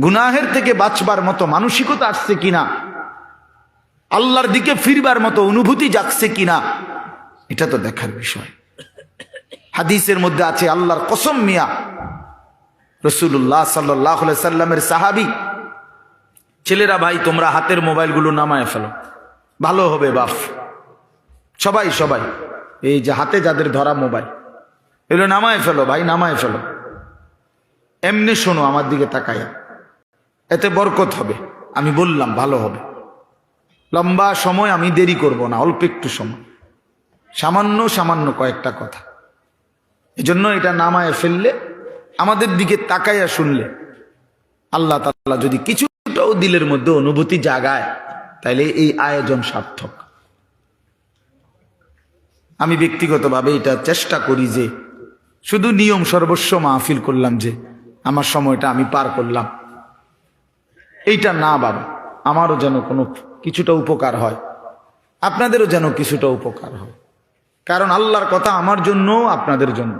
গুনাহের থেকে বাঁচবার মতো মানসিকতা আসছে কিনা? আল্লাহর দিকে ফিরবার মতো অনুভূতি জাগছে কিনা? এটা তো দেখার বিষয়। হাদিসের মধ্যে আছে, আল্লাহর কসম মিয়া রসুল্লাহ সাল্লাহ সাল্লামের সাহাবি, ছেলেরা ভাই, তোমরা হাতের মোবাইলগুলো নামায় ফেলো। ভালো হবে, বাফ। সবাই সবাই, এই যে হাতে যাদের ধরা মোবাইল, এগুলো নামায় ফেলো, ভাই, নামায় ফেলো। এমনি শোনো, আমার দিকে তাকাইয়া এতে বরকত হবে। আমি বললাম, ভালো হবে। লম্বা সময় আমি দেরি করব না, অল্প একটু সময়। সামান্য সামান্য কয়েকটা কথা। এজন্য এটা নামায় ফেললে, আমাদের দিকে তাকাইয়া শুনলে, আল্লাহ তাল্লাহ যদি কিছুটাও দিলের মধ্যে অনুভূতি জাগায়, তাইলে এই আয়োজন সার্থক। আমি ব্যক্তিগতভাবে এটা চেষ্টা করি যে, শুধু নিয়ম সর্বস্ব মাহফিল করলাম যে, আমার সময়টা আমি পার করলাম। এইটা না বাবা আমারও যেন কোনো কিছুটা উপকার হয়, আপনাদেরও যেন কিছুটা উপকার হয়। কারণ আল্লাহর কথা আমার জন্য, আপনাদের জন্য।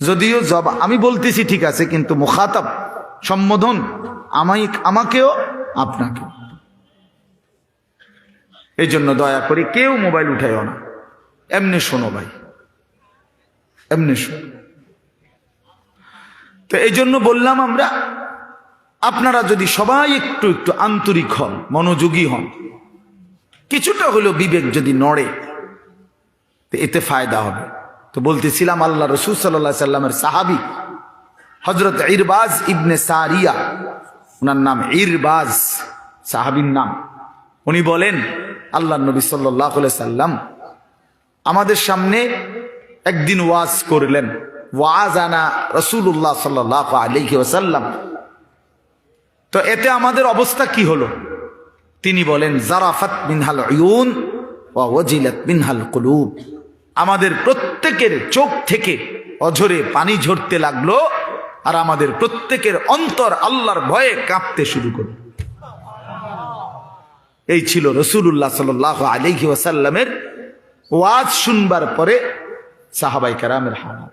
যদিও জব, আমি বলতেছি ঠিক আছে, কিন্তু মুখাতাব, সম্বোধন, আমাই, আমাকেও, আপনাকেও। এই জন্য দয়া করে কেউ মোবাইল উঠাইও না। এমনি শোনো ভাই। এমনি শোনো। তো এই জন্য বললাম আমরা আপনারা যদি সবাই একটু একটু আন্তরিক হন, মনোযোগী হন, কিছুটা হলেও বিবেক যদি নড়ে, তো এতে ফায়দা হবে। তো বলতেছিলাম আল্লাহ রসুল সাল্লাহ সাল্লামের সাহাবি হজরত ইরবাজ ইবনে সারিয়া ওনার নাম ইরবাজ, সাহাবির নাম। উনি বলেন আল্লাহ নবী সাল্লাহ সাল্লাম আমাদের সামনে একদিন ওয়াজ করলেন। ওয়াজ আনা রসুল্লাহ সাল্লাহ আলহি ওসাল্লাম তো এতে আমাদের অবস্থা কি হলো? তিনি বলেন, জারাফাত মিনহাল ইউন ওয়াজিলাত মিনহাল কুলুব। আমাদের প্রত্যেকের চোখ থেকে অঝরে পানি ঝরতে লাগল আর আমাদের প্রত্যেকের অন্তর আল্লাহর ভয়ে কাঁপতে শুরু করল। এই ছিল রসুল্লাহ সাল আলহি ওয়াসাল্লামের ওয়াজ শুনবার পরে সাহাবাই কারামের হালাত।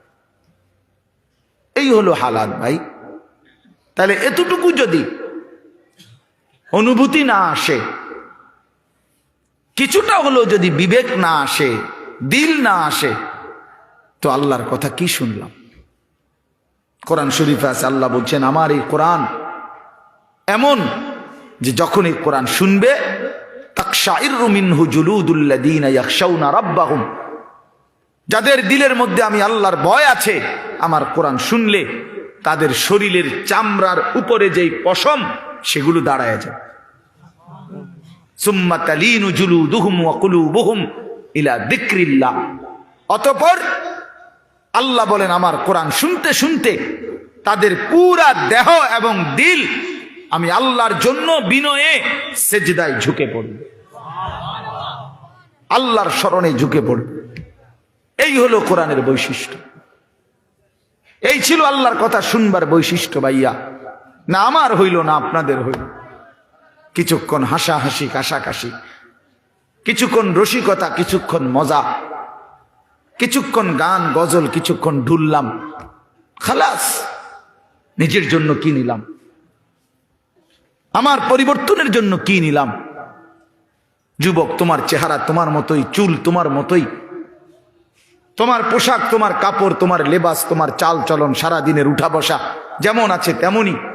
এই হলো হালাত ভাই। তাহলে এতটুকু যদি অনুভূতি না আসে। কিছুটা হলো যদি বিবেক না আসে, দিল না আসে, তো আল্লাহর কথা কি শুনলাম? কোরআন শরীফে আছে, আল্লাহ বলছেন, আমার এই কোরআন এমন যে যখন এই কোরআন শুনবে যাদের দিলের মধ্যে আমি আল্লাহর ভয় আছে, আমার কোরআন শুনলে তাদের শরীরের চামড়ার উপরে যেই পশম সেগুলো দাঁড়ায় যায় অতপর আল্লাহ বলেন, আমার কোরআন শুনতে শুনতে তাদের পুরা দেহ এবং দিল আমি আল্লাহর জন্য বিনয়ে সেজদায় ঝুঁকে পড়ব। আল্লাহর স্মরণে ঝুঁকে পড়ব। এই হলো কোরআনের বৈশিষ্ট্য। এই ছিল আল্লাহর কথা শুনবার বৈশিষ্ট্য, ভাইয়া। না আমার হইল না আপনাদের হইল। কিছুক্ষণ হাসাহাসি, কাশাকাশি, কিছুক্ষণ রসিকতা, কিছুক্ষণ মজা, কিছুক্ষণ গান, গজল, কিছুক্ষণ ঢুললাম। খালাস, নিজের জন্য কি নিলাম? আমার পরিবর্তনের জন্য কি নিলাম? যুবক, তোমার চেহারা তোমার মতোই, চুল তোমার মতোই। তোমার পোশাক, তোমার কাপড়, তোমার লেবাস, তোমার চাল চলন সারা দিনের উঠা বসা যেমন আছে তেমনই।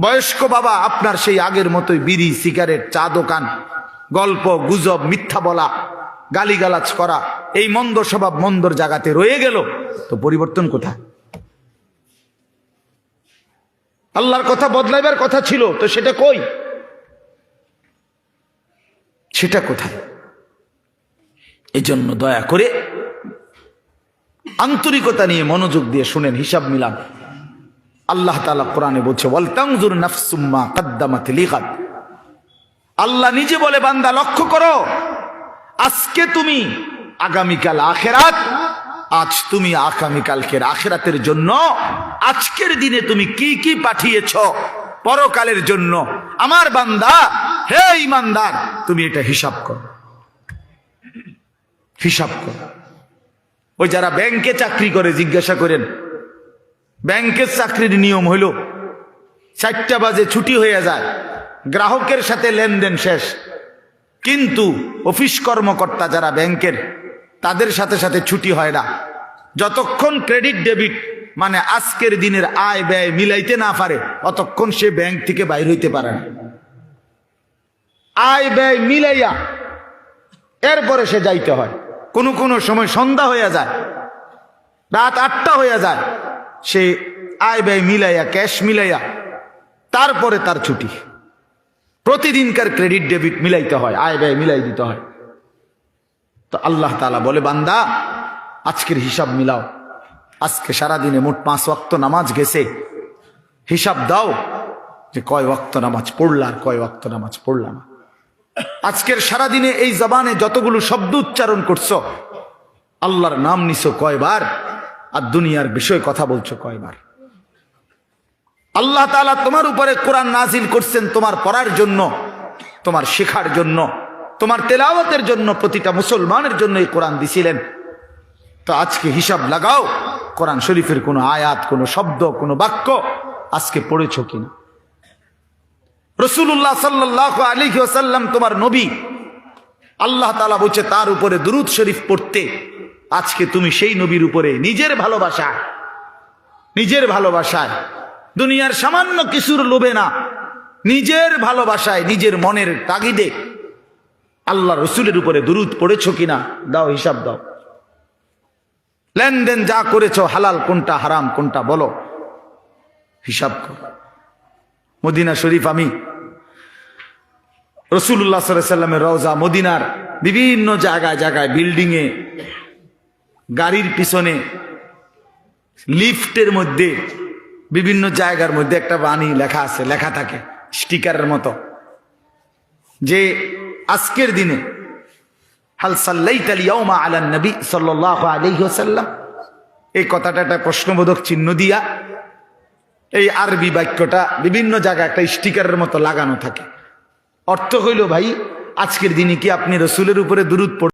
বয়স্ক বাবা, আপনার সেই আগের মতোই বিড়ি, সিগারেট, চা দোকান, গল্প, গুজব, মিথ্যা বলা, গালিগালাজ করা, এই মন্দ স্বভাব মন্দর জায়গাতে রয়ে গেল, তো পরিবর্তন কোথায়? আল্লাহর কথা বদলাইবার কথা ছিল, তো সেটা কই? সেটা কোথায়? এই জন্য দয়া করে আন্তরিকতা নিয়ে মনোযোগ দিয়ে শুনেন, হিসাব মিলান। আল্লাহ তালা কোরআনে বলছে নাফসুম্মা আল্লাহ নিজে বলে, বান্দা, লক্ষ্য করো, আজকে তুমি আগামীকাল আখেরাত, আজ তুমি আগামীকালকের আখেরাতের জন্য আজকের দিনে তুমি কি কি পাঠিয়েছ পরকালের জন্য? আমার বান্দা, হে ইমানদার, তুমি এটা হিসাব করো। হিসাব করো। ওই যারা ব্যাংকে চাকরি করে, জিজ্ঞাসা করেন ব্যাংকের চাকরির নিয়ম হইল চারটা বাজে ছুটি হয়ে যায়, গ্রাহকের সাথে লেনদেন শেষ। কিন্তু অফিস কর্মকর্তা যারা ব্যাংকের, তাদের সাথে সাথে ছুটি হয় না। যতক্ষণ ক্রেডিট ডেবিট মানে আজকের দিনের আয় ব্যয় মিলাইতে না পারে, অতক্ষণ সে ব্যাংক থেকে বাইর হইতে পারে না। আয় ব্যয় মিলাইয়া এরপরে সে যাইতে হয়। কোনো কোনো সময় সন্ধ্যা হয়ে যায়, রাত আটটা হয়ে যায় সে আয় ব্যয় মিলাইয়া ক্যাশ মিলাইয়া, তারপরে তার ছুটি। প্রতিদিনকার ক্রেডিট ডেবিট মিলাইতে হয়, আয় ব্যয় মিলাই দিতে হয়। তো আল্লাহ তালা বলে, বান্দা, আজকের হিসাব মিলাও। আজকে সারাদিনে মোট পাঁচ ওয়াক্ত নামাজ গেছে। হিসাব দাও যে কয় ওয়াক্ত নামাজ পড়লা আর কয় ওয়াক্ত নামাজ পড়লাম আজকের সারাদিনে এই জবানে যতগুলো শব্দ উচ্চারণ করছ, আল্লাহর নাম নিছো কয়বার? আর দুনিয়ার বিষয়ে কথা বলছো কয়বার? আল্লাহ তাআলা তোমার উপরে কোরআন নাজিল করছেন তোমার পড়ার জন্য, তোমার শেখার জন্য, তোমার তেলাওয়াতের জন্য, প্রতিটা মুসলমানের জন্য এই কোরআন দিছিলেন। তো আজকে হিসাব লাগাও, কোরআন শরীফের কোনো আয়াত, কোনো শব্দ, কোনো বাক্য আজকে পড়েছো কিনা? রসুল্লাহ সাল্লাহ আলী ওসাল্লাম তোমার নবী, আল্লাহ তালা বলছে তার উপরে দুরুদ শরীফ পড়তে আজকে তুমি সেই নবীর উপরে নিজের ভালোবাসা, নিজের ভালোবাসায়, দুনিয়ার সামান্য কিছুর লোভে না, নিজের ভালোবাসায়, নিজের মনের তাগিদে আল্লাহ রসুলের উপরে দুরুদ পড়েছো কিনা, দাও হিসাব দাও। লেনদেন যা করেছ হালাল কোনটা হারাম কোনটা বলো, হিসাব করো। মদিনা শরীফ আমি রসুল্লাহ সাল্লামের রওজা মদিনার বিভিন্ন জায়গায় জায়গায় বিল্ডিংয়ে গাড়ির পিছনে, লিফটের মধ্যে, বিভিন্ন জায়গার মধ্যে একটা বাণী লেখা আছে, লেখা থাকে, স্টিকারের মতো। যে আজকের দিনে, হাল সাল্লাইতাল ইয়াউমা আলা নবী সাল্লাল্লাহু আলাইহি ওয়াসাল্লাম, এই কথাটা একটা প্রশ্নবোধক চিহ্ন দিয়া, এই আরবি বাক্যটা বিভিন্ন জায়গায় একটা স্টিকারের মতো লাগানো থাকে। অর্থ হইল ভাই, আজকের দিনে কি আপনি রসুলের উপরে পড়